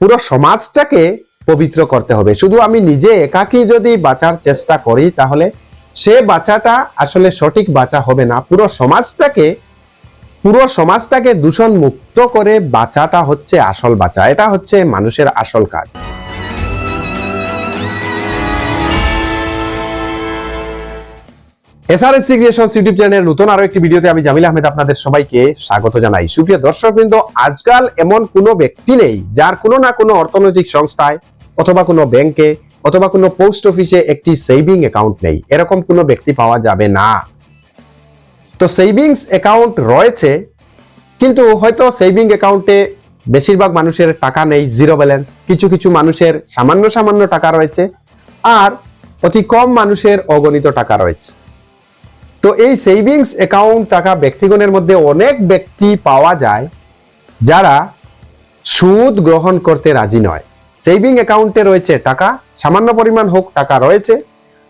পুরো সমাজটাকে পবিত্র করতে হবে। শুধু আমি নিজে একাকি যদি বাঁচার চেষ্টা করি, তাহলে সে বাঁচাটা আসলে সঠিক বাঁচা হবে না। পুরো সমাজটাকে পুরো সমাজটাকে দূষণ মুক্ত করে বাঁচাটা হচ্ছে আসল বাঁচা। এটা হচ্ছে মানুষের আসল কাজ। এসআরএসসি ক্রিয়েশনস ইউটিউব চ্যানেলের নতুন আরও একটি ভিডিওতে আমি জামিল আহমেদ আপনাদের সবাইকে স্বাগত জানাই। সুপ্রিয় দর্শক কিন্তু আজকাল এমন কোনো ব্যক্তি নেই যার কোনো না কোনো অর্থনৈতিক সংস্থায় অথবা কোনো ব্যাংকে অথবা কোনো পোস্ট অফিসে একটি সেভিং অ্যাকাউন্ট নেই। এরকম কোনো ব্যক্তি পাওয়া যাবে না। তো সেভিংস অ্যাকাউন্ট রয়েছে, কিন্তু হয়তো সেভিং অ্যাকাউন্টে বেশিরভাগ মানুষের টাকা নেই, জিরো ব্যালেন্স। কিছু কিছু মানুষের সামান্য সামান্য টাকা রয়েছে, আর অতি কম মানুষের অগণিত টাকা রয়েছে। তো এই সেভিংস অ্যাকাউন্ট টাকা ব্যক্তিগণের মধ্যে অনেক ব্যক্তি পাওয়া যায় যারা সুদ গ্রহণ করতে রাজি নয়। সেভিং অ্যাকাউন্টে রয়েছে টাকা, সামান্য পরিমাণ হোক টাকা রয়েছে,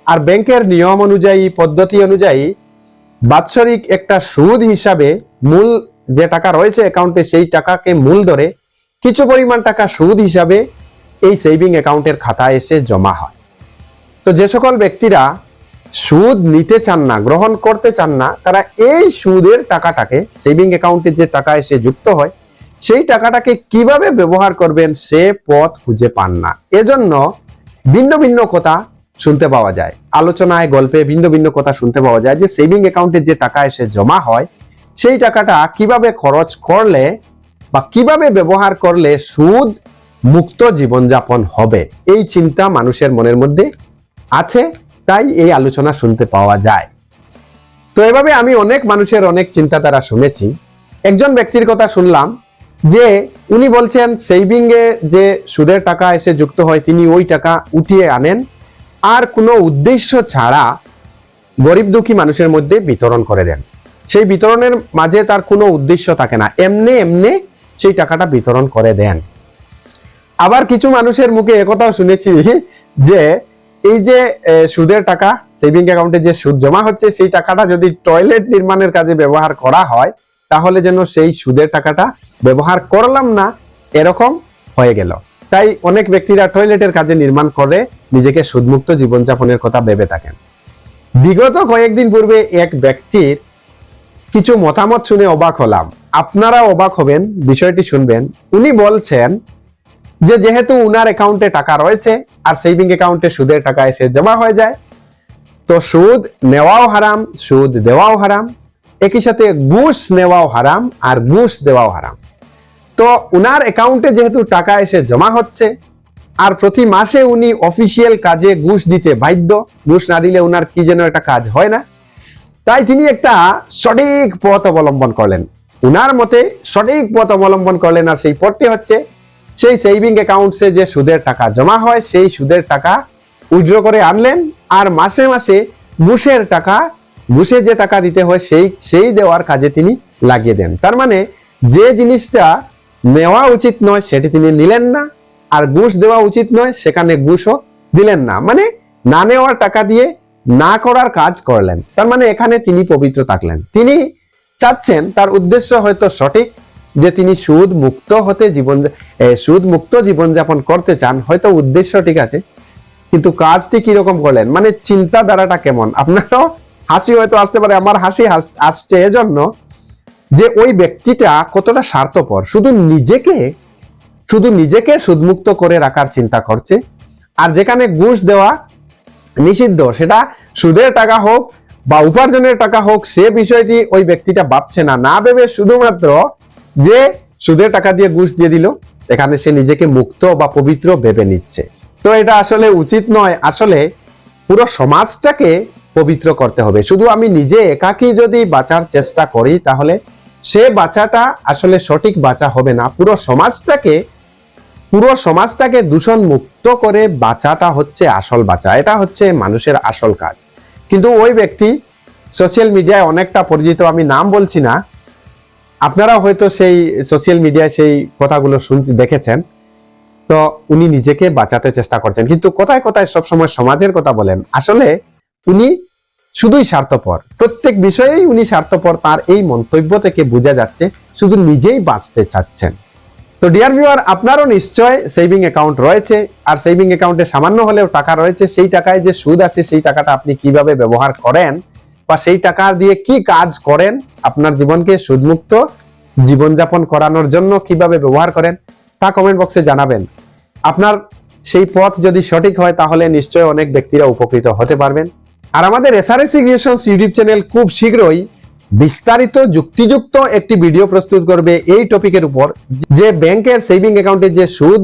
আর ব্যাংকের নিয়ম অনুযায়ী, পদ্ধতি অনুযায়ী বাৎসরিক একটা সুদ হিসাবে মূল যে টাকা রয়েছে অ্যাকাউন্টে সেই টাকাকে মূল ধরে কিছু পরিমাণ টাকা সুদ হিসাবে এই সেভিং অ্যাকাউন্টের খাতায় এসে জমা হয়। তো যে সকল ব্যক্তিরা সুদ নিতে চান না, গ্রহণ করতে চান না, তারা এই সুদের টাকাটাকে সেভিং অ্যাকাউন্টে যে টাকা এসে যুক্ত হয়, সেই টাকাটাকে কীভাবে ব্যবহার করবেন সে পথ খুঁজে পান না। এজন্য ভিন্ন ভিন্ন কথা শুনতে পাওয়া যায়। আলোচনায়, গল্পে ভিন্ন ভিন্ন কথা শুনতে পাওয়া যায় যে সেভিং অ্যাকাউন্টে যে টাকা এসে জমা হয়, সেই টাকাটা কীভাবে খরচ করলে বা কীভাবে ব্যবহার করলে সুদ মুক্ত জীবনযাপন হবে, এই চিন্তা মানুষের মনের মধ্যে আছে। তাই এই আলোচনা শুনতে পাওয়া যায়। তো এভাবে আমি অনেক মানুষের অনেক চিন্তাধারা শুনেছি। একজন ব্যক্তির কথা শুনলাম যে উনি বলছেন সেভিং এ যে সুদের টাকা এসে যুক্ত হয়, তিনি ওই টাকা উঠিয়ে আনেন। আর কোনো উদ্দেশ্য ছাড়া গরিব দুঃখী মানুষের মধ্যে বিতরণ করে দেন। সেই বিতরণের মাঝে তার কোনো উদ্দেশ্য থাকে না। এমনি এমনি সেই টাকাটা বিতরণ করে দেন। আবার কিছু মানুষের মুখে একথাও শুনেছি যে এই যে সুদের টাকা সেভিং অ্যাকাউন্টে যে সুদ জমা হচ্ছে, সেই টাকাটা যদি টয়লেট নির্মাণের কাজে ব্যবহার করা হয়, তাহলে যেন সেই সুদের টাকাটা ব্যবহার করলাম না, এরকম হয়ে গেল। তাই অনেক ব্যক্তিরা টয়লেটের কাজে নির্মাণ করে, নিজেকে সুদমুক্ত জীবনযাপনের কথা ভেবে থাকেন। বিগত কয়েকদিন পূর্বে এক ব্যক্তির কিছু মতামত শুনে অবাক হলাম। আপনারা অবাক হবেন, বিষয়টি শুনবেন। উনি বলছেন যে যেহেতু উনার অ্যাকাউন্টে টাকা রয়েছে, আর সেভিং অ্যাকাউন্টে সুদের টাকা এসে জমা হয়ে যায়, তো সুদ নেওয়াও হারাম, সুদ দেওয়াও হারাম, একই সাথে ঘুষ নেওয়াও হারাম, আর ঘুষ দেওয়াও হারাম। তো উনার অ্যাকাউন্টে যেহেতু টাকা এসে জমা হচ্ছে, আর প্রতি মাসে উনি অফিসিয়াল কাজে ঘুষ দিতে বাধ্য, ঘুষ না দিলে উনার কি যেন একটা কাজ হয় না, তাই তিনি একটা সঠিক পথ অবলম্বন করলেন। উনার মতে সঠিক পথ অবলম্বন করলেন, আর সেই পথটি হচ্ছে সেই সেভিং অ্যাকাউন্টসে যে সুদের টাকা জমা হয়, সেই সুদের টাকা উইথড্র করে আনলেন আর মাসে মাসে ঘুষের টাকা ঘুষে যে টাকা দিতে হয়, সেই সেই দেওয়ার কাজে তিনি লাগিয়ে দেন। তার মানে যে জিনিসটা নেওয়া উচিত নয়, সেটি তিনি নিলেন না, আর ঘুষ দেওয়া উচিত নয়, সেখানে ঘুষও দিলেন না। মানে না নেওয়ার টাকা দিয়ে না করার কাজ করলেন। তার মানে এখানে তিনি পবিত্র থাকলেন। তিনি চাচ্ছেন, তার উদ্দেশ্য হয়তো সঠিক যে তিনি সুদ মুক্ত হতে জীবন সুদ মুক্ত জীবনযাপন করতে চান, হয়তো উদ্দেশ্য ঠিক আছে, কিন্তু কাজটি কীরকম করলেন? মানে চিন্তাধারাটা কেমন? আপনারও হাসি হয়তো আসতে পারে, আমার হাসি আসছে এজন্য যে ওই ব্যক্তিটা কতটা স্বার্থপর। শুধু নিজেকে শুধু নিজেকে সুদমুক্ত করে রাখার চিন্তা করছে, আর যেখানে ঘুষ দেওয়া নিষিদ্ধ, সেটা সুদের টাকা হোক বা উপার্জনের টাকা হোক, সে বিষয়টি ওই ব্যক্তিটা ভাবছে না। না ভেবে শুধুমাত্র যে সুদের টাকা দিয়ে ঘুষ দিয়ে দিল, এখানে সে নিজেকে মুক্ত বা পবিত্র ভেবে নিচ্ছে। তো এটা আসলে উচিত নয়। আসলে পুরো সমাজটাকে পবিত্র করতে হবে। শুধু আমি নিজে একাকী যদি বাঁচার চেষ্টা করি, তাহলে সে বাঁচাটা আসলে সঠিক বাঁচা হবে না। পুরো সমাজটাকে পুরো সমাজটাকে দূষণ মুক্ত করে বাঁচাটা হচ্ছে আসল বাঁচা। এটা হচ্ছে মানুষের আসল কাজ। কিন্তু ওই ব্যক্তি, সোশ্যাল মিডিয়ায় অনেকটা পরিচিত, আমি নাম বলছি না আপনারা হয়তো সেই সোশ্যাল মিডিয়ায় সেই কথাগুলো শুনছি দেখেছেন। তো উনি নিজেকে বাঁচাতে চেষ্টা করছেন। কিন্তু কোথায় কোথায় সবসময় সমাজের কথা বলেন, আসলে উনি শুধুই স্বার্থপর। প্রত্যেক বিষয়েই উনি স্বার্থপর, তার এই মন্তব্য থেকে বোঝা যাচ্ছে, শুধু নিজেই বাঁচতে চাচ্ছেন। তো ডিয়ার ভিউয়ার আপনারও নিশ্চয় সেভিং অ্যাকাউন্ট রয়েছে, আর সেভিং অ্যাকাউন্টে সামান্য হলেও টাকা রয়েছে, সেই টাকায় যে সুদ আসে, সেই টাকাটা আপনি কীভাবে ব্যবহার করেন বা সেই টাকা দিয়ে কি কাজ করেন, আপনার জীবনকে সুদমুক্ত জীবনযাপন করানোর জন্য কীভাবে ব্যবহার করেন, তা কমেন্ট বক্সে জানাবেন। আপনার সেই পথ যদি সঠিক হয়, তাহলে নিশ্চয় অনেক ব্যক্তিরা উপকৃত হতে পারবেন। আর আমাদের এসআরএস ক্রিয়েশনস ইউটিউব চ্যানেল খুব শীঘ্রই বিস্তারিত যুক্তিযুক্ত একটি ভিডিও প্রস্তুত করবে এই টপিকের উপর, যে ব্যাংকের সেভিং অ্যাকাউন্টে যে সুদ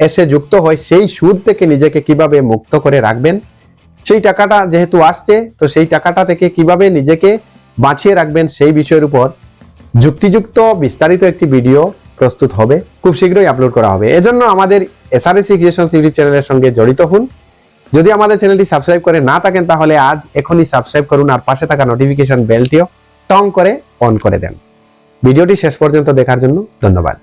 এসে যুক্ত হয়, সেই সুদ থেকে নিজেকে কীভাবে মুক্ত করে রাখবেন সেই টাকাটা যেহেতু আসছে, তো সেই টাকাটা থেকে কীভাবে নিজেকে বাঁচিয়ে রাখবেন সেই বিষয়ের উপর যুক্তিযুক্ত বিস্তারিত একটি ভিডিও প্রস্তুত হবে। খুব শীঘ্রই আপলোড করা হবে। এজন্য আমাদের এসআরএসি ক্রিয়েশনস ইউটিউব চ্যানেলের সঙ্গে জড়িত হন। যদি আমাদের চ্যানেলটি সাবস্ক্রাইব করে না থাকেন, তাহলে আজ এখনই সাবস্ক্রাইব করুন আর পাশে থাকা নোটিফিকেশন বেলটিও টং করে অন করে দেন। ভিডিওটি শেষ পর্যন্ত দেখার জন্য ধন্যবাদ।